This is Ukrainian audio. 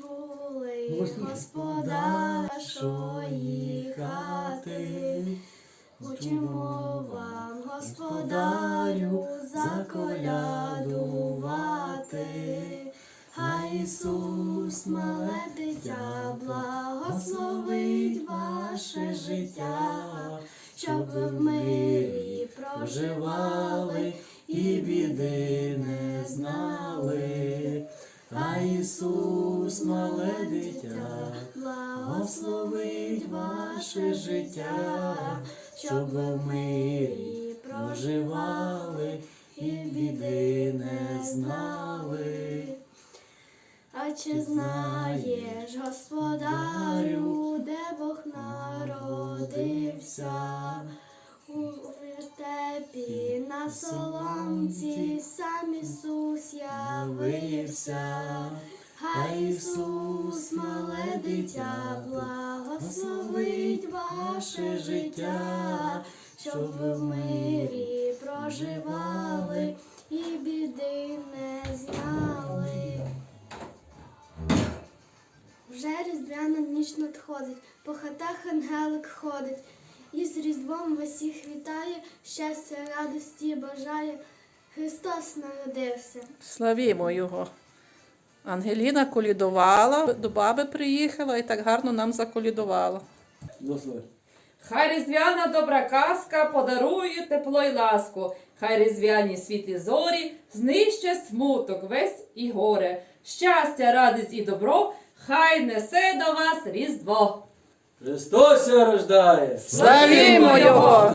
були господа нашої хати. Хочемо вам, господарю, заколядувати. Хай Ісус, мале дитя, благословить ваше життя, щоб ви в мирі проживали і біди не знали. Хай Ісус, мале дитя, благословить ваше життя, щоб ви в мирі проживали і біди не знали. А чи знаєш, господарю, де Бог народився? У вертепі на соломці сам Ісус явився. Хай Ісус, мале дитя, благословить ваше життя, щоб ви в мирі проживали і біди не знали. Вже різдвяна ніч надходить, по хатах ангелик ходить, і з Різдвом усіх вітає, щастя, радості бажає. Христос народився. Славімо його. Ангеліна колідувала, до баби приїхала і так гарно нам заколідувала. Хай різдвяна добра казка подарує тепло й ласку. Хай різдвяні світлі зорі знищать смуток весь і горе. Щастя, радість і добро, хай несе до вас Різдво. Христос рождає! Славімо його!